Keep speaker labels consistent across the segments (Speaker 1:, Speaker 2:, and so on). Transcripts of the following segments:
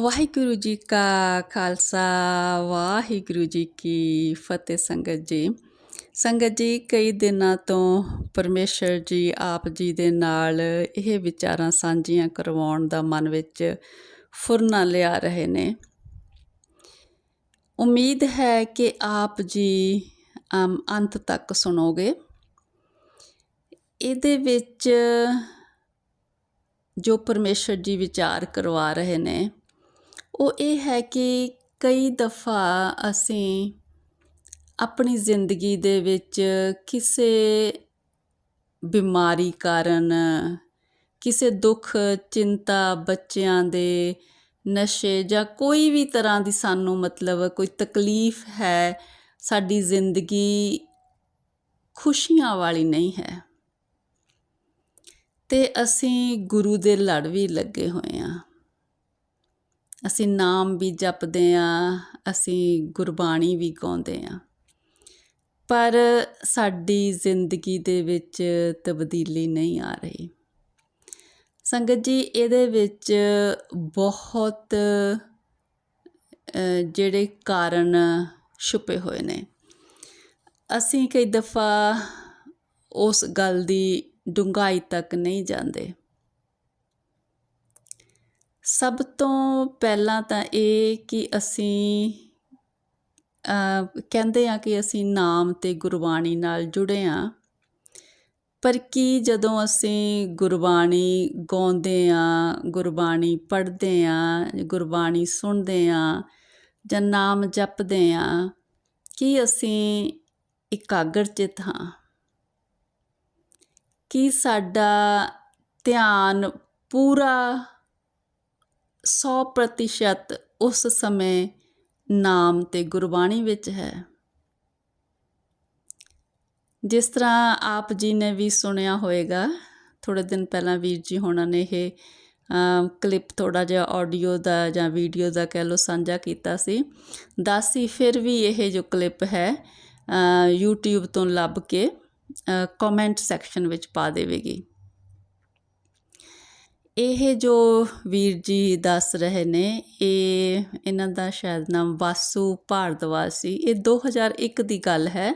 Speaker 1: ਵਾਹਿਗੁਰੂ ਜੀ ਕਾ ਖਾਲਸਾ ਵਾਹਿਗੁਰੂ ਜੀ ਕੀ ਫਤਿਹ ਸੰਗਤ ਜੀ ਸੰਗਤ ਜੀ ਕਈ ਦਿਨਾਂ ਤੋਂ ਪਰਮੇਸ਼ਰ ਜੀ ਆਪ ਜੀ ਦੇ ਨਾਲ ਇਹ ਵਿਚਾਰਾਂ ਸਾਂਝੀਆਂ ਕਰਵਾਉਣ ਦਾ ਮਨ ਵਿੱਚ ਫੁਰਨਾ ਲਿਆ ਰਹੇ ਨੇ। ਉਮੀਦ ਹੈ ਕਿ ਆਪ ਜੀ ਅੰਤ ਤੱਕ ਸੁਣੋਗੇ। ਇਹਦੇ ਵਿੱਚ ਜੋ ਪਰਮੇਸ਼ਰ ਜੀ ਵਿਚਾਰ ਕਰਵਾ ਰਹੇ ਨੇ ਉਹ ਇਹ ਹੈ ਕਿ ਕਈ ਦਫਾ ਅਸੀਂ ਆਪਣੀ ਜ਼ਿੰਦਗੀ ਦੇ ਵਿੱਚ ਕਿਸੇ ਬਿਮਾਰੀ ਕਾਰਨ, ਕਿਸੇ ਦੁੱਖ ਚਿੰਤਾ ਬੱਚਿਆਂ ਦੇ ਨਸ਼ੇ ਜਾਂ ਕੋਈ ਵੀ ਤਰ੍ਹਾਂ ਦੀ ਸਾਨੂੰ ਮਤਲਬ ਕੋਈ ਤਕਲੀਫ ਹੈ, ਸਾਡੀ ਜ਼ਿੰਦਗੀ ਖੁਸ਼ੀਆਂ ਵਾਲੀ ਨਹੀਂ ਹੈ। ਤੇ ਅਸੀਂ ਗੁਰੂ ਦੇ ਲੜ ਵੀ ਲੱਗੇ ਹੋਏ ਆ ਅਸੀਂ ਨਾਮ ਵੀ ਜਪਦੇ ਆ ਅਸੀਂ ਗੁਰਬਾਣੀ ਵੀ ਗਾਉਂਦੇ ਆ ਪਰ ਸਾਡੀ ਜ਼ਿੰਦਗੀ ਦੇ ਵਿੱਚ ਤਬਦੀਲੀ ਨਹੀਂ ਆ ਰਹੀ। ਸੰਗਤ ਜੀ, ਇਹਦੇ ਵਿੱਚ ਬਹੁਤ ਜਿਹੜੇ ਕਾਰਨ ਛੁਪੇ ਹੋਏ ਨੇ। ਅਸੀਂ ਕਈ ਦਫਾ ਉਸ ਗੱਲ ਦੀ ਡੂੰਘਾਈ ਤੱਕ ਨਹੀਂ ਜਾਂਦੇ। ਸਭ ਤੋਂ ਪਹਿਲਾਂ ਤਾਂ ਇਹ ਕਿ ਅਸੀਂ ਕਹਿੰਦੇ ਆ ਕਿ ਅਸੀਂ ਨਾਮ ਤੇ ਗੁਰਬਾਣੀ ਨਾਲ ਜੁੜੇ ਆ। ਪਰ ਕੀ ਜਦੋਂ ਅਸੀਂ ਗੁਰਬਾਣੀ ਗਾਉਂਦੇ ਆ, ਗੁਰਬਾਣੀ ਪੜ੍ਹਦੇ ਆ, ਗੁਰਬਾਣੀ ਸੁਣਦੇ ਆ ਜਾਂ ਨਾਮ ਜਪਦੇ ਆ, ਕੀ ਅਸੀਂ ਇਕਾਗਰ ਚਿਤ ਹਾਂ? ਕੀ ਸਾਡਾ ਧਿਆਨ ਪੂਰਾ 100% ਉਸ ਸਮੇਂ ਨਾਮ ਤੇ ਗੁਰਬਾਣੀ ਵਿੱਚ ਹੈ। ਜਿਸ ਤਰ੍ਹਾਂ ਆਪ ਜੀ ਨੇ ਵੀ ਸੁਣਿਆ ਹੋਵੇਗਾ ਥੋੜੇ ਦਿਨ ਪਹਿਲਾਂ ਵੀਰ ਜੀ ਹੋਣਾ ਨੇ ਇਹ ਕਲਿੱਪ ਥੋੜਾ ਜਿਹਾ ਆਡੀਓ ਦਾ ਜਾਂ ਵੀਡੀਓ ਦਾ ਕਹਿ ਲਓ ਸਾਂਝਾ ਕੀਤਾ ਸੀ। ਦਾਸੀ ਫਿਰ ਵੀ ਇਹ ਜੋ ਕਲਿੱਪ ਹੈ ਅ, YouTube ਤੋਂ ਲੱਭ ਕੇ ਕਮੈਂਟ ਸੈਕਸ਼ਨ ਵਿੱਚ ਪਾ ਦੇਵੇਗੀ। ਇਹ ਜੋ ਵੀਰ ਜੀ ਦੱਸ ਰਹੇ ਨੇ, ਇਹ ਇਹਨਾਂ ਦਾ ਸ਼ਾਇਦ ਨਾਮ ਵਾਸੂ ਭਾਰਦਵਾਜ ਸੀ। ਇਹ 2001 ਦੀ ਗੱਲ ਹੈ।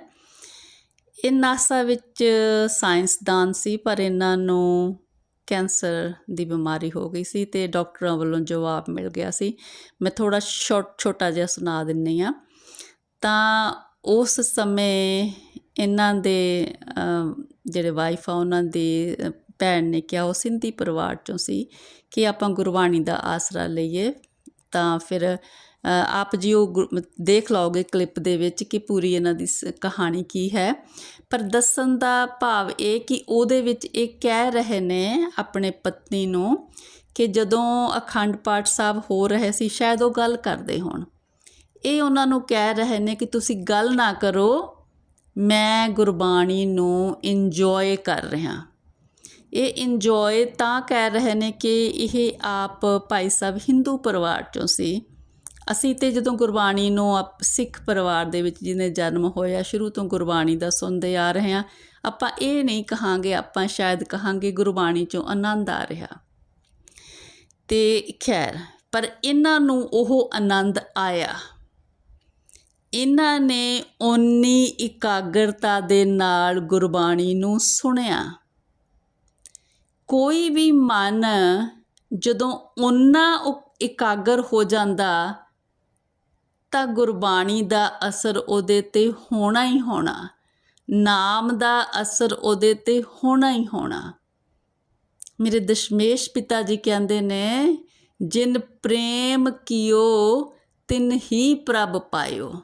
Speaker 1: ਇਹ ਨਾਸਾ ਵਿੱਚ ਸਾਇੰਸਦਾਨ ਸੀ, ਪਰ ਇਹਨਾਂ ਨੂੰ ਕੈਂਸਰ ਦੀ ਬਿਮਾਰੀ ਹੋ ਗਈ ਸੀ ਤੇ ਡਾਕਟਰਾਂ ਵੱਲੋਂ ਜਵਾਬ ਮਿਲ ਗਿਆ ਸੀ। ਮੈਂ ਥੋੜਾ ਛੋਟ, ਛੋਟਾ ਜਿਹਾ ਸੁਣਾ ਦਿੰਨੀ ਆ। ਤਾਂ ਉਸ ਸਮੇਂ ਇਹਨਾਂ ਦੇ ਜਿਹੜੇ ਵਾਈਫ ਆ, ਉਹਨਾਂ ਦੀ ਭੈਣ ਨੇ ਕਿਹਾ, ਉਹ ਸਿੰਧੀ ਪਰਿਵਾਰ ਚੋਂ ਸੀ ਕਿ ਆਪਾਂ ਗੁਰਬਾਣੀ ਦਾ ਆਸਰਾ ਲਈਏ, ਤਾਂ ਫਿਰ ਆਪ ਜੀ ਉਹ ਗੁਰ- ਦੇਖ ਲਓਗੇ ਕਲਿੱਪ ਦੇ ਵਿੱਚ ਕਿ ਪੂਰੀ ਇਹਨਾਂ ਦੀ ਸ- ਕਹਾਣੀ ਕੀ ਹੈ। ਪਰ ਦੱਸਣ ਦਾ ਭਾਵ ਇਹ ਕਿ ਉਹਦੇ ਵਿੱਚ ਇਹ ਕਹਿ ਰਹੇ ਨੇ ਆਪਣੇ ਪਤਨੀ ਨੂੰ ਕਿ ਜਦੋਂ ਅਖੰਡ ਪਾਠ ਸਾਹਿਬ ਹੋ ਰਹੇ ਸੀ, ਸ਼ਾਇਦ ਉਹ ਗੱਲ ਕਰਦੇ ਹੋਣ। ਇਹ ਉਹਨਾਂ ਨੂੰ ਕਹਿ ਰਹੇ ਨੇ ਕਿ ਤੁਸੀਂ ਗੱਲ ਨਾ ਕਰੋ, ਮੈਂ ਗੁਰਬਾਣੀ ਨੂੰ ਇੰਜੋਏ ਕਰ ਰਿਹਾ। ਇਹ ਇੰਜੋਏ ਤਾਂ ਕਹਿ ਰਹੇ ਨੇ ਕਿ ਇਹ ਆਪ ਭਾਈ ਸਾਹਿਬ ਹਿੰਦੂ ਪਰਿਵਾਰ ਚੋਂ ਸੀ। ਅਸੀਂ ਤੇ ਜਦੋਂ ਗੁਰਬਾਣੀ ਨੂੰ ਆਪ ਸਿੱਖ ਪਰਿਵਾਰ ਦੇ ਵਿੱਚ ਜਿਹਨੇ ਜਨਮ ਹੋਇਆ, ਸ਼ੁਰੂ ਤੋਂ ਗੁਰਬਾਣੀ ਦਾ ਸੁਣਦੇ ਆ ਰਹੇ ਹਾਂ। ਆਪਾਂ ਇਹ ਨਹੀਂ ਕਹਾਂਗੇ, ਆਪਾਂ ਸ਼ਾਇਦ ਕਹਾਂਗੇ ਗੁਰਬਾਣੀ ਚੋਂ ਆਨੰਦ ਆ ਰਿਹਾ। ਤੇ ਖੈਰ, ਪਰ ਇਹਨਾਂ ਨੂੰ ਉਹ ਆਨੰਦ ਆਇਆ। ਇਹਨਾਂ ਨੇ ਓਨੀ ਇਕਾਗਰਤਾ ਦੇ ਨਾਲ ਗੁਰਬਾਣੀ ਨੂੰ ਸੁਣਿਆ। ਕੋਈ ਵੀ ਮਨ ਜਦੋਂ ਓਨਾ ਉ- ਇਕਾਗਰ ਹੋ ਜਾਂਦਾ, ਤਾਂ ਗੁਰਬਾਣੀ ਦਾ ਅਸਰ ਉਹਦੇ ਤੇ ਹੋਣਾ ਹੀ ਹੋਣਾ। ਨਾਮ ਦਾ ਅਸਰ ਉਹਦੇ ਤੇ ਹੋਣਾ ਹੀ ਹੋਣਾ। ਮੇਰੇ ਦਸ਼ਮੇਸ਼ ਪਿਤਾ ਜੀ ਕਹਿੰਦੇ ਨੇ, ਜਿਨ ਪ੍ਰੇਮ ਕੀਓ, ਤਿਨ ਹੀ ਪ੍ਰਭ ਪਾਇਓ।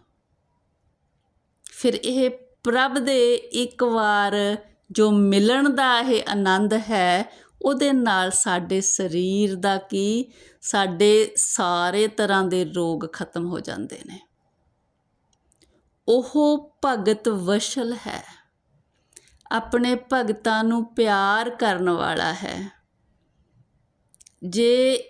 Speaker 1: ਫਿਰ ਇਹ ਪ੍ਰਭ ਦੇ ਇੱਕ ਵਾਰ ਜੋ ਮਿਲਣ ਦਾ ਇਹ ਆਨੰਦ ਹੈ, ਉਹਦੇ ਨਾਲ ਸਾਡੇ ਸਰੀਰ ਦਾ ਕੀ, ਸਾਡੇ ਸਾਰੇ ਤਰ੍ਹਾਂ ਦੇ ਰੋਗ ਖਤਮ ਹੋ ਜਾਂਦੇ ਨੇ। ਉਹ ਭਗਤ ਵਸ਼ਲ ਹੈ। ਆਪਣੇ ਭਗਤਾਂ ਨੂੰ ਪਿਆਰ ਕਰਨ ਵਾਲਾ ਹੈ। ਜੇ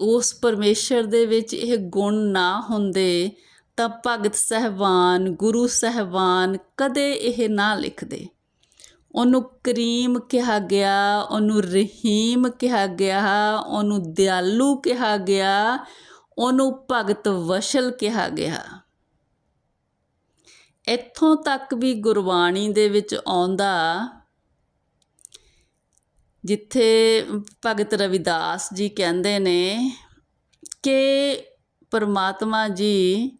Speaker 1: ਉਸ ਪਰਮੇਸ਼ਰ ਦੇ ਵਿੱਚ ਇਹ ਗੁਣ ਨਾ ਹੁੰਦੇ, ਤਾਂ ਭਗਤ ਸਹਿਬਾਨ, ਗੁਰੂ ਸਹਿਬਾਨ ਕਦੇ ਇਹ ਨਾ ਲਿਖਦੇ। ਉਹਨੂੰ ਕਰੀਮ ਕਿਹਾ ਗਿਆ, ਉਹਨੂੰ ਰਹੀਮ ਕਿਹਾ ਗਿਆ, ਉਹਨੂੰ ਦਿਆਲੂ ਕਿਹਾ ਗਿਆ, ਉਹਨੂੰ ਭਗਤ ਵਸ਼ਲ ਕਿਹਾ ਗਿਆ। ਇੱਥੋਂ ਤੱਕ ਵੀ ਗੁਰਬਾਣੀ ਦੇ ਵਿੱਚ ਆਉਂਦਾ, ਜਿੱਥੇ ਭਗਤ ਰਵਿਦਾਸ ਜੀ ਕਹਿੰਦੇ ਨੇ ਕਿ ਪਰਮਾਤਮਾ ਜੀ,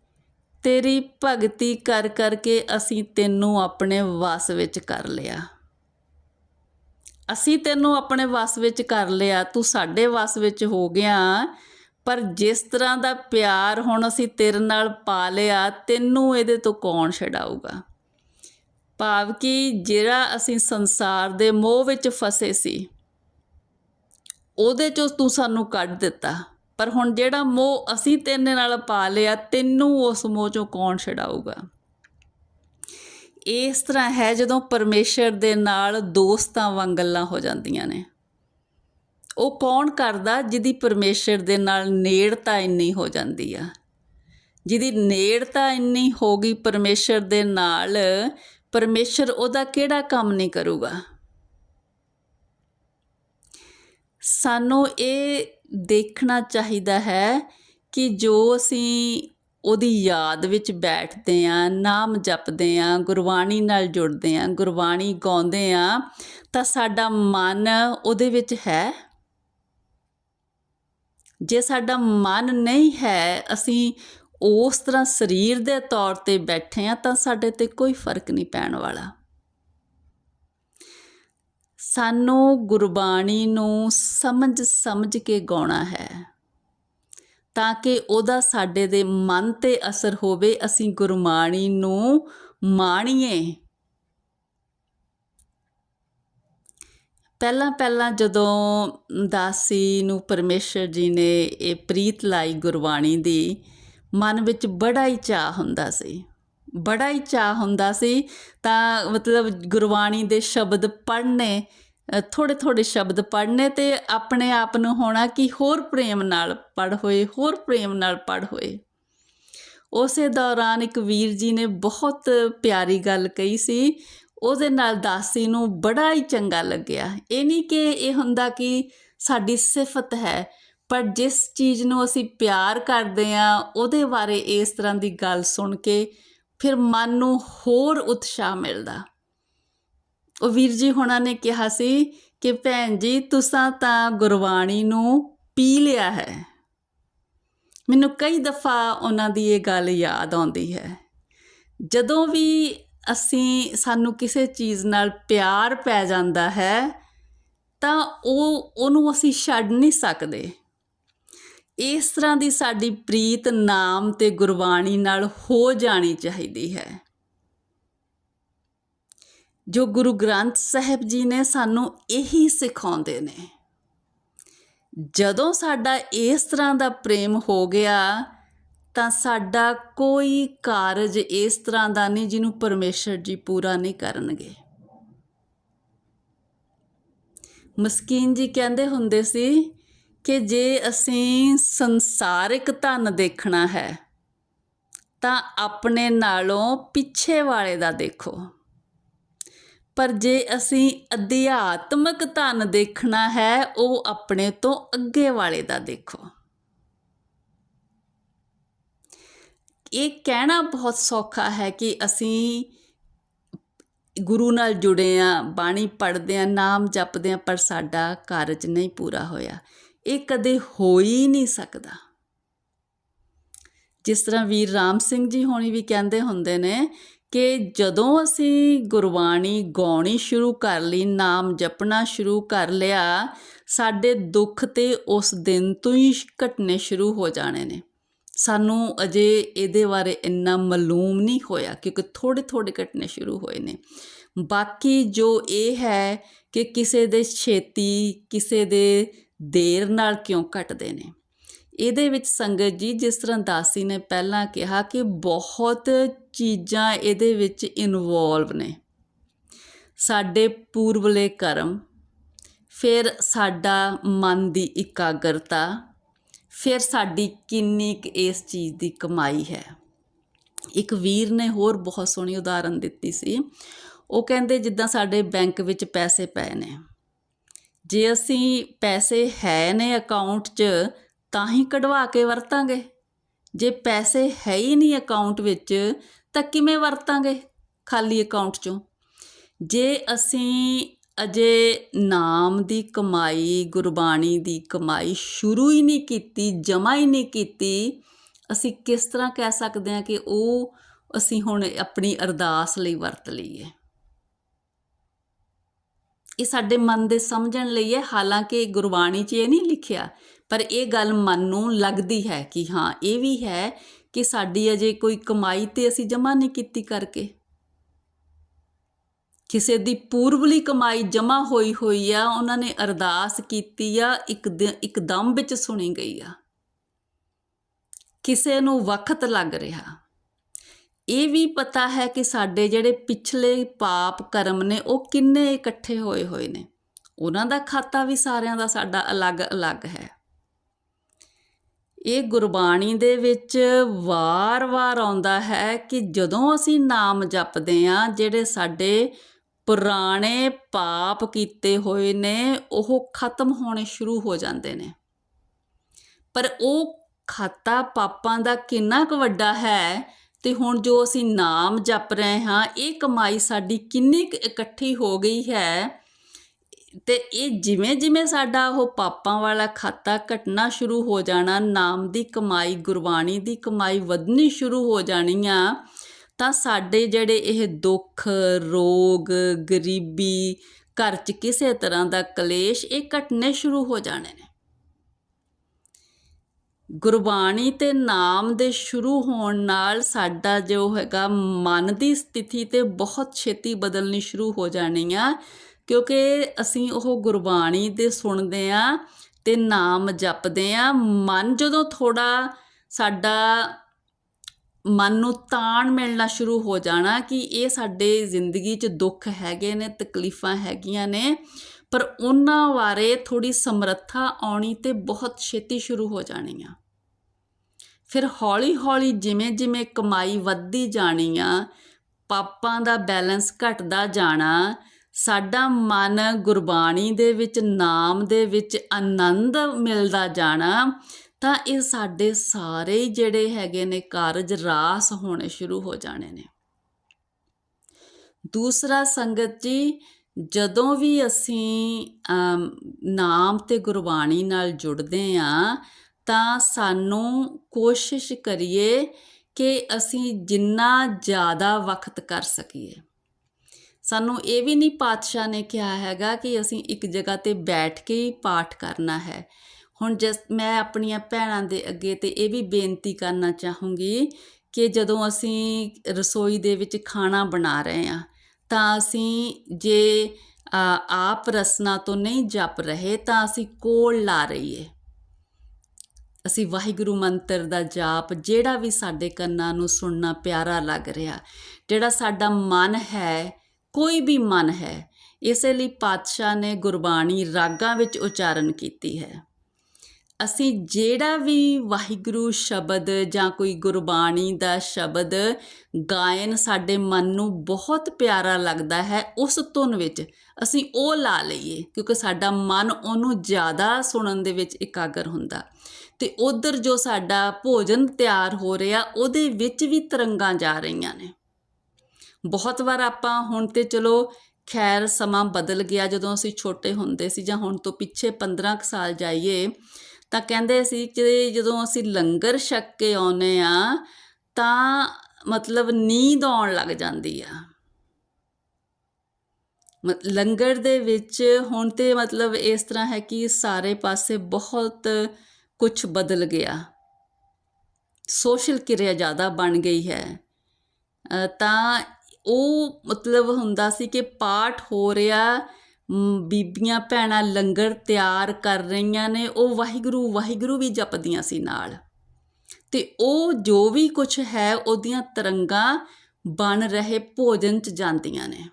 Speaker 1: ਤੇਰੀ ਭਗਤੀ ਕਰ ਕਰਕੇ ਅਸੀਂ ਤੈਨੂੰ ਆਪਣੇ ਵਸ ਵਿੱਚ ਕਰ ਲਿਆ। ਅਸੀਂ ਤੈਨੂੰ ਆਪਣੇ ਵਸ ਵਿੱਚ ਕਰ ਲਿਆ, ਤੂੰ ਸਾਡੇ ਵਸ ਵਿੱਚ ਹੋ ਗਿਆ। ਪਰ ਜਿਸ ਤਰ੍ਹਾਂ ਦਾ ਪਿਆਰ ਹੁਣ ਅਸੀਂ ਤੇਰੇ ਨਾਲ ਪਾ ਲਿਆ, ਤੈਨੂੰ ਇਹਦੇ ਤੋਂ ਕੌਣ ਛਡਾਊਗਾ? ਭਾਵ ਕਿ ਜਿਹੜਾ ਅਸੀਂ ਸੰਸਾਰ ਦੇ ਮੋਹ ਵਿੱਚ ਫਸੇ ਸੀ, ਉਹਦੇ ਚੋਂ ਤੂੰ ਸਾਨੂੰ ਕੱਢ ਦਿੱਤਾ। ਪਰ ਹੁਣ ਜਿਹੜਾ ਮੋਹ ਅਸੀਂ ਤੇਰੇ ਨਾਲ ਪਾ ਲਿਆ, ਤੈਨੂੰ ਉਸ ਮੋਹ ਚੋਂ ਕੌਣ ਛਡਾਊਗਾ? ਇਸ ਤਰ੍ਹਾਂ ਹੈ ਜਦੋਂ ਪਰਮੇਸ਼ਰ ਦੇ ਨਾਲ ਦੋਸਤਾਂ ਵਾਂਗ ਗੱਲਾਂ ਹੋ ਜਾਂਦੀਆਂ ਨੇ। ਉਹ ਕੌਣ ਕਰਦਾ ਜਿਹਦੀ ਪਰਮੇਸ਼ਰ ਦੇ ਨਾਲ ਨੇੜਤਾ ਇੰਨੀ ਹੋ ਜਾਂਦੀ ਆ? ਜਿਹਦੀ ਨੇੜਤਾ ਇੰਨੀ ਹੋ ਗਈ ਪਰਮੇਸ਼ਰ ਦੇ ਨਾਲ, ਪਰਮੇਸ਼ਰ ਉਹਦਾ ਕਿਹੜਾ ਕੰਮ ਨਹੀਂ ਕਰੂਗਾ? ਸਾਨੂੰ ਇਹ ਦੇਖਣਾ ਚਾਹੀਦਾ ਹੈ ਕਿ ਜੋ ਅਸੀਂ ਉਹਦੀ ਯਾਦ ਵਿੱਚ ਬੈਠਦੇ ਆਂ, ਨਾਮ ਜਪਦੇ ਆਂ, ਗੁਰਬਾਣੀ ਨਾਲ ਜੁੜਦੇ ਆਂ, ਗੁਰਬਾਣੀ ਗਾਉਂਦੇ ਆਂ, ਤਾਂ ਸਾਡਾ ਮਨ ਉਹਦੇ ਵਿੱਚ ਹੈ? ਜੇ ਸਾਡਾ ਮਨ ਨਹੀਂ ਹੈ, ਅਸੀਂ ਉਸ ਤਰ੍ਹਾਂ ਸਰੀਰ ਦੇ ਤੌਰ ਤੇ ਬੈਠੇ ਆ, ਤਾਂ ਸਾਡੇ ਤੇ ਕੋਈ ਫ਼ਰਕ ਨਹੀਂ ਪੈਣ ਵਾਲਾ। ਸਾਨੂੰ ਗੁਰਬਾਣੀ ਨੂੰ ਸਮਝ ਸਮਝ ਕੇ ਗਾਉਣਾ ਹੈ। ਤਾਂ ਕਿ ਉਹਦਾ ਸਾਡੇ ਦੇ ਮਨ ਤੇ ਅਸਰ ਹੋਵੇ, ਅਸੀਂ ਗੁਰਬਾਣੀ ਨੂੰ ਮਾਣੀਏ। ਪਹਿਲਾਂ ਪਹਿਲਾਂ ਜਦੋਂ ਦਾਸੀ ਨੂੰ ਪਰਮੇਸ਼ਰ ਜੀ ਨੇ ਇਹ ਪ੍ਰੀਤ ਲਾਈ ਗੁਰਬਾਣੀ ਦੀ, ਮਨ ਵਿੱਚ ਬੜਾ ਹੀ ਚਾਹ ਹੁੰਦਾ ਸੀ। ਬੜਾ ਹੀ ਚਾਹ ਹੁੰਦਾ ਸੀ ਤਾਂ ਮਤਲਬ ਗੁਰਬਾਣੀ ਦੇ ਸ਼ਬਦ ਪੜ੍ਹਨੇ ਥੋੜੇ ਥੋੜੇ ਸ਼ਬਦ ਪੜ੍ਹਨੇ ਤੇ ਆਪਣੇ ਆਪ ਨੂੰ ਹੋਣਾ ਕਿ ਹੋਰ ਪ੍ਰੇਮ ਨਾਲ ਪੜ੍ਹ ਹੋਏ, ਹੋਰ ਪ੍ਰੇਮ ਨਾਲ ਪੜ੍ਹ ਹੋਏ। ਉਸੇ ਦੌਰਾਨ ਇੱਕ ਵੀਰ ਜੀ ਨੇ ਬਹੁਤ ਪਿਆਰੀ ਗੱਲ ਕਹੀ ਸੀ। ਉਹਦੇ ਨਾਲ ਦਾਸੀ ਨੂੰ ਬੜਾ ਹੀ ਚੰਗਾ ਲੱਗਿਆ। ਇਹ ਨਹੀਂ ਕਿ ਇਹ ਹੁੰਦਾ ਕਿ ਸਾਡੀ ਸਿਫਤ ਹੈ, ਪਰ ਜਿਸ ਚੀਜ਼ ਨੂੰ ਅਸੀਂ ਪਿਆਰ ਕਰਦੇ ਆ ਉਹਦੇ ਬਾਰੇ ਇਸ ਤਰ੍ਹਾਂ ਦੀ ਗੱਲ ਸੁਣ ਕੇ ਫਿਰ ਮਨ ਨੂੰ ਹੋਰ ਉਤਸ਼ਾਹ ਮਿਲਦਾ। ਉਹ ਵੀਰ ਜੀ ਹੁਣਾਂ ਨੇ ਕਿਹਾ ਸੀ ਕਿ ਭੈਣ ਜੀ, ਤੁਸੀਂ ਤਾਂ ਗੁਰਬਾਣੀ ਨੂੰ ਪੀ ਲਿਆ ਹੈ। ਮੈਨੂੰ ਕਈ ਦਫਾ ਉਹਨਾਂ ਦੀ ਇਹ ਗੱਲ ਯਾਦ ਆਉਂਦੀ ਹੈ। ਜਦੋਂ ਵੀ ਅਸੀਂ ਸਾਨੂੰ ਕਿਸੇ ਚੀਜ਼ ਨਾਲ ਪਿਆਰ ਪੈ ਜਾਂਦਾ ਹੈ, ਤਾਂ ਉਹ, ਉਹਨੂੰ ਅਸੀਂ ਛੱਡ ਨਹੀਂ ਸਕਦੇ। ਇਸ ਤਰ੍ਹਾਂ ਦੀ ਸਾਡੀ ਪ੍ਰੀਤ ਨਾਮ ਤੇ ਗੁਰਬਾਣੀ ਨਾਲ ਹੋ ਜਾਣੀ ਚਾਹੀਦੀ ਹੈ। ਜੋ ਗੁਰੂ ਗ੍ਰੰਥ ਸਾਹਿਬ ਜੀ ਨੇ ਸਾਨੂੰ ਇਹੀ ਸਿਖਾਉਂਦੇ ਨੇ। ਜਦੋਂ ਸਾਡਾ ਇਸ ਤਰ੍ਹਾਂ ਦਾ ਪ੍ਰੇਮ ਹੋ ਗਿਆ, ਤਾਂ ਸਾਡਾ ਕੋਈ ਕਾਰਜ ਇਸ ਤਰ੍ਹਾਂ ਦਾ ਨਹੀਂ ਜਿਹਨੂੰ ਪਰਮੇਸ਼ਰ ਜੀ ਪੂਰਾ ਨਹੀਂ ਕਰਨਗੇ। ਮਸਕੀਨ ਜੀ ਕਹਿੰਦੇ ਹੁੰਦੇ ਸੀ ਕਿ ਜੇ ਅਸੀਂ ਸੰਸਾਰਿਕ ਧਨ ਦੇਖਣਾ ਹੈ, ਤਾਂ ਆਪਣੇ ਨਾਲੋਂ ਪਿੱਛੇ ਵਾਲੇ ਦਾ ਦੇਖੋ। ਪਰ ਜੇ ਅਸੀਂ ਅਧਿਆਤਮਕ ਧਨ ਦੇਖਣਾ ਹੈ, ਉਹ ਆਪਣੇ ਤੋਂ ਅੱਗੇ ਵਾਲੇ ਦਾ ਦੇਖੋ। ਇਹ ਕਹਿਣਾ ਬਹੁਤ ਸੌਖਾ ਹੈ ਕਿ ਅਸੀਂ ਗੁਰੂ ਨਾਲ ਜੁੜੇ ਆ ਬਾਣੀ ਪੜ੍ਹਦੇ ਆ ਨਾਮ ਜਪਦੇ ਆ ਪਰ ਸਾਡਾ ਕਾਰਜ ਨਹੀਂ ਪੂਰਾ ਹੋਇਆ। ਇਹ ਕਦੇ ਹੋ ਹੀ ਨਹੀਂ ਸਕਦਾ। ਜਿਸ ਤਰ੍ਹਾਂ ਵੀਰ ਰਾਮ ਸਿੰਘ ਜੀ ਹੋਣੀ ਵੀ ਕਹਿੰਦੇ ਹੁੰਦੇ ਨੇ ਕਿ ਜਦੋਂ ਅਸੀਂ ਗੁਰਬਾਣੀ ਗਾਉਣੀ ਸ਼ੁਰੂ ਕਰ ਲਈ, ਨਾਮ ਜਪਣਾ ਸ਼ੁਰੂ ਕਰ ਲਿਆ, ਸਾਡੇ ਦੁੱਖ ਤੇ ਉਸ ਦਿਨ ਤੋਂ ਹੀ ਘਟਨੇ ਸ਼ੁਰੂ ਹੋ ਜਾਣੇ ਨੇ। ਸਾਨੂੰ ਅਜੇ ਇਹਦੇ ਬਾਰੇ ਇੰਨਾ ਮਾਲੂਮ ਨਹੀਂ ਹੋਇਆ ਕਿਉਂਕਿ ਥੋੜੇ ਥੋੜੇ ਘਟਨੇ ਸ਼ੁਰੂ ਹੋਏ ਨੇ। ਬਾਕੀ ਜੋ ਇਹ ਹੈ ਕਿ ਕਿਸੇ ਦੇ ਛੇਤੀ, ਕਿਸੇ ਦੇ ਦੇਰ ਨਾਲ ਕਿਉਂ ਘਟਦੇ ਨੇ। ਇਹਦੇ ਵਿੱਚ ਸੰਗਤ ਜੀ ਜਿਸ ਤਰ੍ਹਾਂ ਦਾਸੀ ਨੇ ਪਹਿਲਾਂ ਕਿਹਾ ਕਿ ਬਹੁਤ ਚੀਜ਼ਾਂ ਇਹਦੇ ਵਿੱਚ ਇਨਵੋਲਵ ਨੇ। ਸਾਡੇ ਪੂਰਵਲੇ ਕਰਮ, ਫਿਰ ਸਾਡਾ ਮਨ ਦੀ ਇਕਾਗਰਤਾ, ਫਿਰ ਸਾਡੀ ਕਿੰਨੀ ਕੁ ਇਸ ਚੀਜ਼ ਦੀ ਕਮਾਈ ਹੈ। ਇੱਕ ਵੀਰ ਨੇ ਹੋਰ ਬਹੁਤ ਸੋਹਣੀ ਉਦਾਹਰਨ ਦਿੱਤੀ ਸੀ। ਉਹ ਕਹਿੰਦੇ, ਜਿੱਦਾਂ ਸਾਡੇ ਬੈਂਕ ਵਿੱਚ ਪੈਸੇ ਪਏ ਨੇ, ਜੇ ਅਸੀਂ ਪੈਸੇ ਹੈ ਨੇ ਅਕਾਊਂਟ 'ਚ, ਤਾਂ ਹੀ ਕਢਵਾ ਕੇ ਵਰਤਾਂਗੇ। ਜੇ ਪੈਸੇ ਹੈ ਹੀ ਨਹੀਂ ਅਕਾਊਂਟ ਵਿੱਚ ਤਾਂ ਕਿਵੇਂ ਵਰਤਾਂਗੇ ਖਾਲੀ ਅਕਾਊਂਟ ਚੋਂ? ਜੇ ਅਸੀਂ ਅਜੇ ਨਾਮ ਦੀ ਕਮਾਈ, ਗੁਰਬਾਣੀ ਦੀ ਕਮਾਈ ਸ਼ੁਰੂ ਹੀ ਨਹੀਂ ਕੀਤੀ, ਜਮਾ ਹੀ ਨਹੀਂ ਕੀਤੀ, ਅਸੀਂ ਕਿਸ ਤਰ੍ਹਾਂ ਕਹਿ ਸਕਦੇ ਹਾਂ ਕਿ ਉਹ ਅਸੀਂ ਹੁਣ ਆਪਣੀ ਅਰਦਾਸ ਲਈ ਵਰਤ ਲਈਏ? ਇਹ ਸਾਡੇ ਮਨ ਦੇ ਸਮਝਣ ਲਈ ਹੈ। ਹਾਲਾਂਕਿ ਗੁਰਬਾਣੀ 'ਚ ਇਹ ਨਹੀਂ ਲਿਖਿਆ, ਪਰ ਇਹ ਗੱਲ ਮਨ ਨੂੰ ਲੱਗਦੀ ਹੈ ਕਿ ਹਾਂ, ਇਹ ਵੀ ਹੈ ਕਿ ਸਾਡੀ ਅਜੇ ਕੋਈ ਕਮਾਈ ਤੇ ਅਸੀਂ ਜਮ੍ਹਾਂ ਨਹੀਂ ਕੀਤੀ ਕਰਕੇ। ਕਿਸੇ ਦੀ ਪੂਰਵਲੀ ਕਮਾਈ ਜਮ੍ਹਾਂ ਹੋਈ ਹੋਈ ਆ, ਉਹਨਾਂ ਨੇ ਅਰਦਾਸ ਕੀਤੀ ਆ, ਇੱਕ ਇੱਕਦਮ ਵਿੱਚ ਸੁਣੀ ਗਈ ਆ। ਕਿਸੇ ਨੂੰ ਵਕਤ ਲੱਗ ਰਿਹਾ। ਇਹ ਵੀ ਪਤਾ ਹੈ ਕਿ ਸਾਡੇ ਜਿਹੜੇ ਪਿਛਲੇ ਪਾਪ ਕਰਮ ਨੇ, ਉਹ ਕਿੰਨੇ ਇਕੱਠੇ ਹੋਏ ਹੋਏ ਨੇ। ਉਹਨਾਂ ਦਾ ਖਾਤਾ ਵੀ ਸਾਰਿਆਂ ਦਾ ਸਾਡਾ ਅਲੱਗ-ਅਲੱਗ ਹੈ। ਇਹ ਗੁਰਬਾਣੀ ਦੇ ਵਿੱਚ ਵਾਰ-ਵਾਰ ਆਉਂਦਾ ਹੈ ਕਿ ਜਦੋਂ ਅਸੀਂ ਨਾਮ ਜਪਦੇ ਆ ਜਿਹੜੇ ਸਾਡੇ ਪੁਰਾਣੇ ਪਾਪ ਕੀਤੇ ਹੋਏ ਨੇ, ਉਹ ਖਤਮ ਹੋਣੇ ਸ਼ੁਰੂ ਹੋ ਜਾਂਦੇ ਨੇ। ਪਰ ਉਹ ਖਾਤਾ ਪਾਪਾਂ ਦਾ ਕਿੰਨਾ ਕੁ ਵੱਡਾ ਹੈ ਤੇ ਹੁਣ ਜੋ ਅਸੀਂ ਨਾਮ ਜਪ ਰਹੇ ਹਾਂ, ਇਹ ਕਮਾਈ ਸਾਡੀ ਕਿੰਨੀ ਕੁ ਇਕੱਠੀ ਹੋ ਗਈ ਹੈ ਤੇ ਇਹ ਜਿਵੇਂ ਜਿਵੇਂ ਸਾਡਾ ਉਹ ਪਾਪਾਂ ਵਾਲਾ ਖਾਤਾ ਘਟਣਾ ਸ਼ੁਰੂ ਹੋ ਜਾਣਾ, ਨਾਮ ਦੀ ਕਮਾਈ, ਗੁਰਬਾਣੀ ਦੀ ਕਮਾਈ ਵਧਣੀ ਸ਼ੁਰੂ ਹੋ ਜਾਣੀ ਆ, ਤਾਂ ਸਾਡੇ ਜਿਹੜੇ ਇਹ ਦੁੱਖ, ਰੋਗ, ਗਰੀਬੀ, ਘਰ 'ਚ ਕਿਸੇ ਤਰ੍ਹਾਂ ਦਾ ਕਲੇਸ਼, ਇਹ ਘਟਨੇ ਸ਼ੁਰੂ ਹੋ ਜਾਣੇ ਨੇ। ਗੁਰਬਾਣੀ ਤੇ ਨਾਮ ਦੇ ਸ਼ੁਰੂ ਹੋਣ ਨਾਲ ਸਾਡਾ ਜੋ ਹੈਗਾ ਮਨ ਦੀ ਸਥਿਤੀ ਤੇ ਬਹੁਤ ਛੇਤੀ ਬਦਲਣੀ ਸ਼ੁਰੂ ਹੋ ਜਾਣੀ ਆ ਕਿਉਂਕਿ ਅਸੀਂ ਉਹ ਗੁਰਬਾਣੀ ਦੇ ਸੁਣਦੇ ਆ ਤੇ ਨਾਮ ਜਪਦੇ ਆ ਮਨ ਜਦੋਂ ਥੋੜਾ ਸਾਡਾ ਮਨ ਨੂੰ ਤਾਣ ਮਿਲਣਾ ਸ਼ੁਰੂ ਹੋ ਜਾਣਾ ਕਿ ਇਹ ਸਾਡੇ ਜ਼ਿੰਦਗੀ 'ਚ ਦੁੱਖ ਹੈਗੇ ਨੇ, ਤਕਲੀਫਾਂ ਹੈਗੀਆਂ ਨੇ, ਪਰ ਉਹਨਾਂ ਬਾਰੇ ਥੋੜੀ ਸਮਰੱਥਾ ਆਉਣੀ ਤੇ ਬਹੁਤ ਛੇਤੀ ਸ਼ੁਰੂ ਹੋ ਜਾਣੀ ਆ ਫਿਰ ਹੌਲੀ-ਹੌਲੀ ਜਿਵੇਂ-ਜਿਵੇਂ ਕਮਾਈ ਵੱਧਦੀ ਜਾਣੀ ਆ, ਪਾਪਾਂ ਦਾ ਬੈਲੈਂਸ ਘਟਦਾ ਜਾਣਾ ਸਾਡਾ ਮਨ ਗੁਰਬਾਣੀ ਦੇ ਵਿੱਚ, ਨਾਮ ਦੇ ਵਿੱਚ ਆਨੰਦ ਮਿਲਦਾ ਜਾਣਾ, ਤਾਂ ਇਹ ਸਾਡੇ ਸਾਰੇ ਜਿਹੜੇ ਹੈਗੇ ਨੇ ਕਾਰਜ ਰਾਸ ਹੋਣੇ ਸ਼ੁਰੂ ਹੋ ਜਾਣੇ ਨੇ। ਦੂਸਰਾ ਸੰਗਤ ਜੀ, ਜਦੋਂ ਵੀ ਅਸੀਂ ਨਾਮ ਤੇ ਗੁਰਬਾਣੀ ਨਾਲ ਜੁੜਦੇ ਆ, ਤਾਂ ਸਾਨੂੰ ਕੋਸ਼ਿਸ਼ ਕਰੀਏ ਕਿ ਅਸੀਂ ਜਿੰਨਾ ਜ਼ਿਆਦਾ ਵਕਤ ਕਰ ਸਕੀਏ। ਸਾਨੂੰ ਇਹ ਵੀ ਨਹੀਂ ਪਾਤਸ਼ਾਹ ਨੇ ਕਿਹਾ ਹੈਗਾ ਕਿ ਅਸੀਂ ਇੱਕ ਜਗ੍ਹਾ ਤੇ ਬੈਠ ਕੇ ਹੀ ਪਾਠ ਕਰਨਾ ਹੈ। ਹੁਣ ਜਸ ਮੈਂ ਆਪਣੀਆਂ ਭੈਣਾਂ ਦੇ ਅੱਗੇ ਤੇ ਇਹ ਵੀ ਬੇਨਤੀ ਕਰਨਾ ਚਾਹੂੰਗੀ ਕਿ ਜਦੋਂ ਅਸੀਂ ਰਸੋਈ ਦੇ ਵਿੱਚ ਖਾਣਾ ਬਣਾ ਰਹੇ ਹਾਂ, ਤਾਂ ਅਸੀਂ ਜੇ ਆਪ ਰਸਨਾ ਤੋਂ ਨਹੀਂ ਜਪ ਰਹੇ, ਤਾਂ ਅਸੀਂ ਕੋਲ ਲਾ ਰਹੀਏ। ਅਸੀਂ ਵਾਹਿਗੁਰੂ ਮੰਤਰ ਦਾ ਜਾਪ ਜਿਹੜਾ ਵੀ ਸਾਡੇ ਕੰਨਾਂ ਨੂੰ ਸੁਣਨਾ ਪਿਆਰਾ ਲੱਗ ਰਿਹਾ, ਜਿਹੜਾ ਸਾਡਾ ਮਨ ਹੈ ਕੋਈ ਵੀ ਮਨ ਹੈ, ਇਸੇ ਲਈ ਪਾਤਸ਼ਾਹ ਨੇ ਗੁਰਬਾਣੀ ਰਾਗਾਂ ਵਿੱਚ ਉਚਾਰਨ ਕੀਤੀ ਹੈ। ਅਸੀਂ ਜਿਹੜਾ ਵੀ ਵਾਹਿਗੁਰੂ ਸ਼ਬਦ ਜਾਂ ਕੋਈ ਗੁਰਬਾਣੀ ਦਾ ਸ਼ਬਦ ਗਾਇਨ ਸਾਡੇ ਮਨ ਨੂੰ ਬਹੁਤ ਪਿਆਰਾ ਲੱਗਦਾ ਹੈ, ਉਸ ਧੁਨ ਵਿੱਚ ਅਸੀਂ ਉਹ ਲਾ ਲਈਏ, ਕਿਉਂਕਿ ਸਾਡਾ ਮਨ ਉਹਨੂੰ ਜ਼ਿਆਦਾ ਸੁਣਨ ਦੇ ਵਿੱਚ ਇਕਾਗਰ ਹੁੰਦਾ। ਤੇ ਉਧਰ ਜੋ ਸਾਡਾ ਭੋਜਨ ਤਿਆਰ ਹੋ ਰਿਹਾ, ਉਹਦੇ ਵਿੱਚ ਵੀ ਤਰੰਗਾਂ ਜਾ ਰਹੀਆਂ ਨੇ। ਬਹੁਤ ਵਾਰ ਆਪਾਂ ਹੁਣ ਤੇ ਚਲੋ ਖੈਰ ਸਮਾਂ ਬਦਲ ਗਿਆ ਜਦੋਂ ਅਸੀਂ ਛੋਟੇ ਹੁੰਦੇ ਸੀ ਜਾਂ ਹੁਣ ਤੋਂ ਪਿੱਛੇ 15 ਸਾਲ ਜਾਈਏ, ਤਾਂ ਕਹਿੰਦੇ ਸੀ ਕਿ ਜਦੋਂ ਅਸੀਂ ਲੰਗਰ ਛਕ ਕੇ ਆਉਨੇ ਆ ਤਾਂ ਮਤਲਬ ਨੀਂਦ ਆਉਣ ਲੱਗ ਜਾਂਦੀ ਆ। ਲੰਗਰ ਦੇ ਵਿੱਚ ਹੁਣ ਤੇ ਮਤਲਬ ਇਸ ਤਰ੍ਹਾਂ ਹੈ ਕਿ ਸਾਰੇ ਪਾਸੇ ਬਹੁਤ ਕੁਝ ਬਦਲ ਗਿਆ। ਸੋਸ਼ਲ ਕਿਰਿਆ ਜ਼ਿਆਦਾ ਬਣ ਗਈ ਹੈ। ਤਾਂ ਉਹ ਮਤਲਬ ਹੁੰਦਾ ਸੀ ਕਿ ਪਾਠ ਹੋ ਰਿਹਾ ਬੀਬੀਆਂ ਭੈਣਾਂ ਲੰਗਰ ਤਿਆਰ ਕਰ ਰਹੀਆਂ ਨੇ, ਉਹ ਵਾਹਿਗੁਰੂ ਵਾਹਿਗੁਰੂ ਵੀ ਜਪਦੀਆਂ ਸੀ ਨਾਲ। ਤੇ ਉਹ ਜੋ ਵੀ ਕੁਝ ਹੈ, ਉਹਦੀਆਂ ਤਰੰਗਾਂ ਬਣ ਰਹੇ ਭੋਜਨ ਚ ਜਾਂਦੀਆਂ ਨੇ।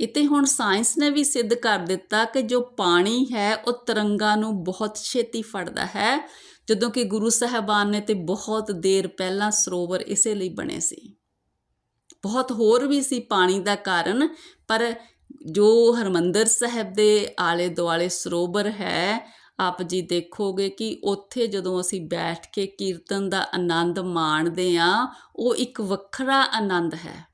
Speaker 1: ਇਤੇ ਹੁਣ ਸਾਇੰਸ ਨੇ ਵੀ ਸਿੱਧ ਕਰ ਦਿੱਤਾ ਕਿ ਜੋ ਪਾਣੀ ਹੈ, ਉਹ ਤਰੰਗਾਂ ਨੂੰ ਬਹੁਤ ਛੇਤੀ ਫੜਦਾ ਹੈ, ਜਦੋਂ ਕਿ ਗੁਰੂ ਸਾਹਿਬਾਨ ਨੇ ਤੇ ਬਹੁਤ ਦੇਰ ਪਹਿਲਾਂ ਸਰੋਵਰ ਇਸੇ ਲਈ ਬਣੇ ਸੀ। ਬਹੁਤ ਹੋਰ ਵੀ ਸੀ ਪਾਣੀ ਦਾ ਕਾਰਨ, ਪਰ ਜੋ ਹਰਮੰਦਰ ਸਾਹਿਬ ਦੇ ਆਲੇ ਦੁਆਲੇ ਸਰੋਵਰ ਹੈ, ਆਪ ਜੀ ਦੇਖੋਗੇ ਕਿ ਉੱਥੇ ਜਦੋਂ ਅਸੀਂ ਬੈਠ ਕੇ ਕੀਰਤਨ ਦਾ ਆਨੰਦ ਮਾਣਦੇ ਆ ਉਹ ਇੱਕ ਵੱਖਰਾ ਆਨੰਦ ਹੈ।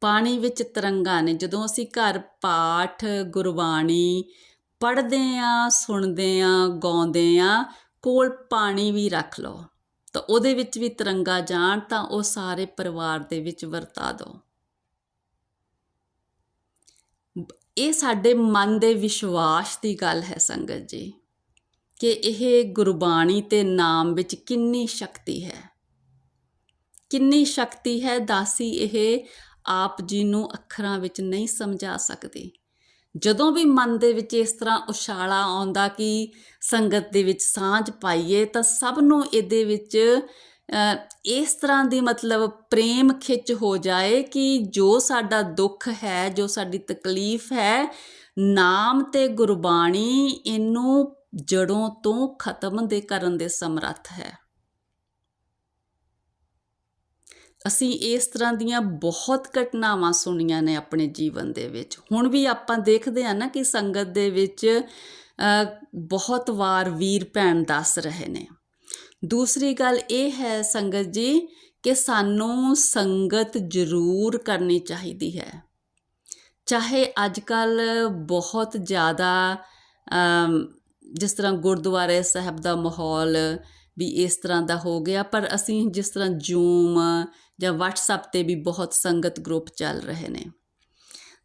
Speaker 1: ਪਾਣੀ ਵਿੱਚ ਤਰੰਗਾਂ ਨੇ, ਜਦੋਂ ਅਸੀਂ ਘਰ ਪਾਠ, ਗੁਰਬਾਣੀ ਪੜ੍ਹਦੇ ਆ ਸੁਣਦੇ ਆ ਗਾਉਂਦੇ ਆ ਕੋਲ ਪਾਣੀ ਵੀ ਰੱਖ ਲਓ। ਤਾਂ ਉਹਦੇ ਵਿੱਚ ਵੀ ਤਿਰੰਗਾ ਜਾਣ ਤਾਂ ਉਹ ਸਾਰੇ ਪਰਿਵਾਰ ਦੇ ਵਿੱਚ ਵਰਤਾ ਦਿਓ ਇਹ ਸਾਡੇ ਮਨ ਦੇ ਵਿਸ਼ਵਾਸ ਦੀ ਗੱਲ ਹੈ ਸੰਗਤ ਜੀ, ਕਿ ਇਹ ਗੁਰਬਾਣੀ ਤੇ ਨਾਮ ਵਿੱਚ ਕਿੰਨੀ ਸ਼ਕਤੀ ਹੈ। ਕਿੰਨੀ ਸ਼ਕਤੀ ਹੈ, ਦਾਸੀ ਇਹ ਆਪ ਜੀ ਨੂੰ ਅੱਖਰਾਂ ਵਿੱਚ ਨਹੀਂ ਸਮਝਾ ਸਕਦੀ। ਜਦੋਂ ਵੀ ਮਨ ਦੇ ਵਿੱਚ ਇਸ ਤਰ੍ਹਾਂ ਉਛਾਲਾ ਆਉਂਦਾ ਕਿ ਸੰਗਤ ਦੇ ਵਿੱਚ ਸਾਂਝ ਪਾਈਏ, ਤਾਂ ਸਭ ਨੂੰ ਇਹਦੇ ਵਿੱਚ ਇਸ ਤਰ੍ਹਾਂ ਦੀ ਮਤਲਬ ਪ੍ਰੇਮ ਖਿੱਚ ਹੋ ਜਾਏ ਕਿ ਜੋ ਸਾਡਾ ਦੁੱਖ ਹੈ, ਜੋ ਸਾਡੀ ਤਕਲੀਫ ਹੈ, ਨਾਮ ਤੇ ਗੁਰਬਾਣੀ ਇਹਨੂੰ ਜੜੋਂ ਤੋਂ ਖਤਮ ਦੇ ਕਰਨ ਦੇ ਸਮਰੱਥ ਹੈ। ਅਸੀਂ ਇਸ ਤਰ੍ਹਾਂ ਦੀਆਂ ਬਹੁਤ ਘਟਨਾਵਾਂ ਸੁਣੀਆਂ ਨੇ ਆਪਣੇ ਜੀਵਨ ਦੇ ਵਿੱਚ। ਹੁਣ ਵੀ ਆਪਾਂ ਦੇਖਦੇ ਆ ਨਾ ਕਿ ਸੰਗਤ ਦੇ ਵਿੱਚ ਬਹੁਤ ਵਾਰ ਵੀਰ ਭੈਣ ਦੱਸ ਰਹੇ ਨੇ। ਦੂਸਰੀ ਗੱਲ ਇਹ ਹੈ ਸੰਗਤ ਜੀ ਕਿ ਸਾਨੂੰ ਸੰਗਤ ਜ਼ਰੂਰ ਕਰਨੀ ਚਾਹੀਦੀ ਹੈ। ਚਾਹੇ ਅੱਜ ਕੱਲ ਬਹੁਤ ਜ਼ਿਆਦਾ ਜਿਸ ਤਰ੍ਹਾਂ ਗੁਰਦੁਆਰੇ ਸਾਹਿਬ ਦਾ ਮਾਹੌਲ ਵੀ ਇਸ ਤਰ੍ਹਾਂ ਦਾ ਹੋ ਗਿਆ। ਪਰ ਅਸੀਂ ਜਿਸ ਤਰ੍ਹਾਂ ਜੂਮ ਜਾਂ WhatsApp ਤੇ ਵੀ ਬਹੁਤ ਸੰਗਤ ਗਰੁੱਪ ਚੱਲ ਰਹੇ ਨੇ।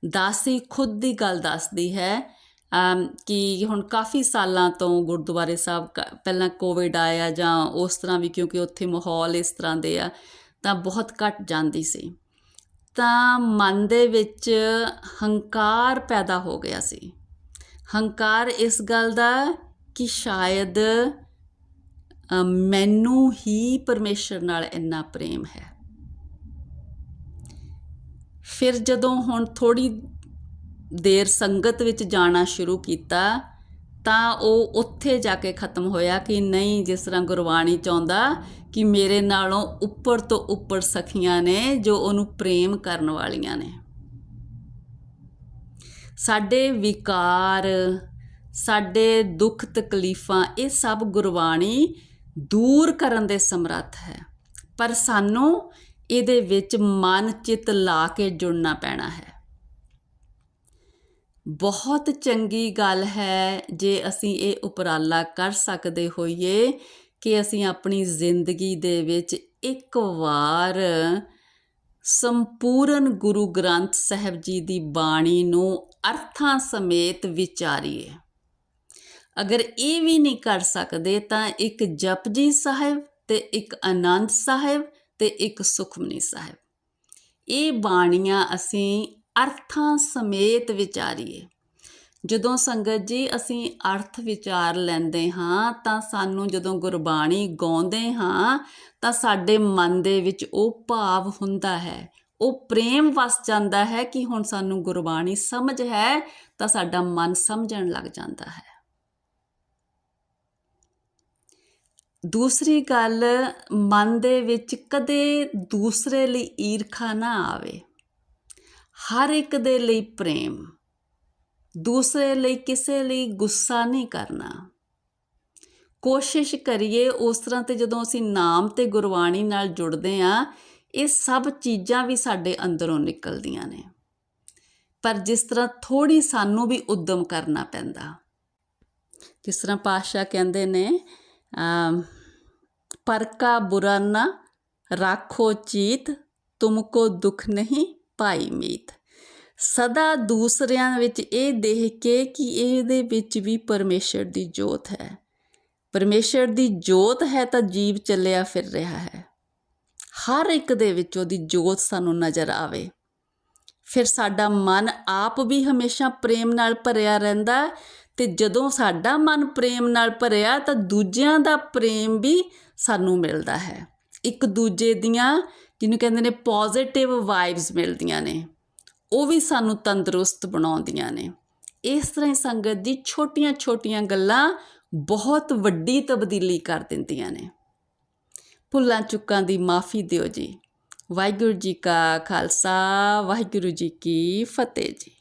Speaker 1: ਦਾਸੀ ਖੁਦ ਦੀ ਗੱਲ ਦੱਸਦੀ ਹੈ ਕਿ ਹੁਣ ਕਾਫੀ ਸਾਲਾਂ ਤੋਂ ਗੁਰਦੁਆਰੇ ਸਾਹਿਬ ਪਹਿਲਾਂ ਕੋਵਿਡ ਆਇਆ ਜਾਂ ਉਸ ਤਰ੍ਹਾਂ ਵੀ ਕਿਉਂਕਿ ਉੱਥੇ ਮਾਹੌਲ ਇਸ ਤਰ੍ਹਾਂ ਦੇ ਆ, ਤਾਂ ਬਹੁਤ ਘਟ ਜਾਂਦੀ ਸੀ। ਤਾਂ ਮਨ ਦੇ ਵਿੱਚ ਹੰਕਾਰ ਪੈਦਾ ਹੋ ਗਿਆ ਸੀ। ਹੰਕਾਰ ਇਸ ਗੱਲ ਦਾ ਕਿ ਸ਼ਾਇਦ ਮੈਨੂੰ ਹੀ ਪਰਮੇਸ਼ਰ ਨਾਲ ਇੰਨਾ ਪ੍ਰੇਮ ਹੈ। ਫਿਰ ਜਦੋਂ ਹੁਣ ਥੋੜੀ ਦੇਰ ਸੰਗਤ ਵਿੱਚ ਜਾਣਾ ਸ਼ੁਰੂ ਕੀਤਾ, ਤਾਂ ਉਹ ਉੱਥੇ ਜਾ ਕੇ ਖਤਮ ਹੋਇਆ ਕਿ ਨਹੀਂ, ਜਿਸ ਤਰ੍ਹਾਂ ਗੁਰਬਾਣੀ ਚਾਹੁੰਦਾ ਕਿ ਮੇਰੇ ਨਾਲੋਂ ਉੱਪਰ ਤੋਂ ਉੱਪਰ ਸਖੀਆਂ ਨੇ ਜੋ ਉਹਨੂੰ ਪ੍ਰੇਮ ਕਰਨ ਵਾਲੀਆਂ ਨੇ। ਸਾਡੇ ਵਿਕਾਰ, ਸਾਡੇ ਦੁੱਖ ਤਕਲੀਫਾਂ, ਇਹ ਸਭ ਗੁਰਬਾਣੀ ਦੂਰ ਕਰਨ ਦੇ ਸਮਰੱਥ ਹੈ। ਪਰ ਸਾਨੂੰ ਇਹਦੇ ਵਿੱਚ ਮਨ ਚਿਤ ਲਾ ਕੇ ਜੁੜਨਾ ਪੈਣਾ ਹੈ। ਬਹੁਤ ਚੰਗੀ ਗੱਲ ਹੈ ਜੇ ਅਸੀਂ ਇਹ ਉਪਰਾਲਾ ਕਰ ਸਕਦੇ ਹੋਈਏ ਕਿ ਅਸੀਂ ਆਪਣੀ ਜ਼ਿੰਦਗੀ ਦੇ ਵਿੱਚ ਇੱਕ ਵਾਰ ਸੰਪੂਰਨ ਗੁਰੂ ਗ੍ਰੰਥ ਸਾਹਿਬ ਜੀ ਦੀ ਬਾਣੀ ਨੂੰ ਅਰਥਾਂ ਸਮੇਤ ਵਿਚਾਰੀਏ। ਅਗਰ ਇਹ ਵੀ ਨਹੀਂ ਕਰ ਸਕਦੇ ਤਾਂ ਇੱਕ ਜਪਜੀ ਸਾਹਿਬ ਤੇ ਇੱਕ ਆਨੰਦ ਸਾਹਿਬ ਤੇ ਇੱਕ ਸੁਖਮਨੀ ਸਾਹਿਬ। ਇਹ ਬਾਣੀਆਂ ਅਸੀਂ ਅਰਥਾਂ ਸਮੇਤ ਵਿਚਾਰੀਏ। ਜਦੋਂ ਸੰਗਤ ਜੀ ਅਸੀਂ ਅਰਥ ਵਿਚਾਰ ਲੈਂਦੇ ਹਾਂ ਤਾਂ ਸਾਨੂੰ ਜਦੋਂ ਗੁਰਬਾਣੀ ਗਾਉਂਦੇ ਹਾਂ ਤਾਂ ਸਾਡੇ ਮਨ ਦੇ ਵਿੱਚ ਉਹ ਭਾਵ ਹੁੰਦਾ ਹੈ। ਉਹ ਪ੍ਰੇਮ ਵਸ ਜਾਂਦਾ ਹੈ ਕਿ ਹੁਣ ਸਾਨੂੰ ਗੁਰਬਾਣੀ ਸਮਝ ਹੈ ਤਾਂ ਸਾਡਾ ਮਨ ਸਮਝਣ ਲੱਗ ਜਾਂਦਾ ਹੈ। ਦੂਸਰੀ ਗੱਲ, ਮਨ ਦੇ ਵਿੱਚ ਕਦੇ ਦੂਸਰੇ ਲਈ ਈਰਖਾ ਨਾ ਆਵੇ। ਹਰ ਇੱਕ ਦੇ ਲਈ ਪ੍ਰੇਮ। ਦੂਸਰੇ ਲਈ ਕਿਸੇ ਲਈ ਗੁੱਸਾ ਨਹੀਂ ਕਰਨਾ। ਕੋਸ਼ਿਸ਼ ਕਰੀਏ ਉਸ ਤਰ੍ਹਾਂ ਤੇ ਜਦੋਂ ਅਸੀਂ ਨਾਮ ਤੇ ਗੁਰਬਾਣੀ ਨਾਲ ਜੁੜਦੇ ਆਂ, ਇਹ ਸਭ ਚੀਜ਼ਾਂ ਵੀ ਸਾਡੇ ਅੰਦਰੋਂ ਨਿਕਲਦੀਆਂ ਨੇ। ਪਰ ਜਿਸ ਤਰ੍ਹਾਂ ਥੋੜੀ ਸਾਨੂੰ ਵੀ ਉਦਮ ਕਰਨਾ ਪੈਂਦਾ। ਜਿਸ ਤਰ੍ਹਾਂ ਪਾਸ਼ਾ ਕਹਿੰਦੇ ਨੇ ਪਰ ਕਾ ਬੁਰਾ ਨਾ ਰੱਖੋ ਚੀਤ ਤੁਮਕੋ ਦੁੱਖ ਨਹੀਂ ਭਾਈ ਮੀਤ। ਸਦਾ ਦੂਸਰਿਆਂ ਵਿੱਚ ਇਹ ਦੇਖ ਕੇ ਕਿ ਇਹਦੇ ਵਿੱਚ ਵੀ ਪਰਮੇਸ਼ਰ ਦੀ ਜੋਤ ਹੈ। ਪਰਮੇਸ਼ਰ ਦੀ ਜੋਤ ਹੈ ਤਾਂ ਜੀਵ ਚੱਲਿਆ ਫਿਰ ਰਿਹਾ ਹੈ। ਹਰ ਇੱਕ ਦੇ ਵਿੱਚ ਉਹਦੀ ਜੋਤ ਸਾਨੂੰ ਨਜ਼ਰ ਆਵੇ। ਫਿਰ ਸਾਡਾ ਮਨ ਆਪ ਵੀ ਹਮੇਸ਼ਾ ਪ੍ਰੇਮ ਨਾਲ ਭਰਿਆ ਰਹਿੰਦਾ ਤੇ ਜਦੋਂ ਸਾਡਾ ਮਨ ਪ੍ਰੇਮ ਨਾਲ ਭਰਿਆ ਤਾਂ ਦੂਜਿਆਂ ਦਾ ਪ੍ਰੇਮ ਵੀ ਸਾਨੂੰ ਮਿਲਦਾ ਹੈ। ਇੱਕ ਦੂਜੇ ਦੀਆਂ ਜਿਹਨੂੰ ਕਹਿੰਦੇ ਨੇ ਪੋਜ਼ਿਟਿਵ ਵਾਈਬਸ ਮਿਲਦੀਆਂ ਨੇ, ਉਹ ਵੀ ਸਾਨੂੰ ਤੰਦਰੁਸਤ ਬਣਾਉਂਦੀਆਂ ਨੇ। ਇਸ ਤਰ੍ਹਾਂ ਹੀ ਸੰਗਤ ਦੀ ਛੋਟੀਆਂ-ਛੋਟੀਆਂ ਗੱਲਾਂ ਬਹੁਤ ਵੱਡੀ ਤਬਦੀਲੀ ਕਰ ਦਿੰਦੀਆਂ ਨੇ। ਭੁੱਲਾਂ ਚੁੱਕਾਂ ਦੀ ਮਾਫੀ ਦਿਓ ਜੀ। ਵਾਹਿਗੁਰੂ ਜੀ ਕਾ ਖਾਲਸਾ, ਵਾਹਿਗੁਰੂ ਜੀ ਕੀ ਫਤਿਹ ਜੀ।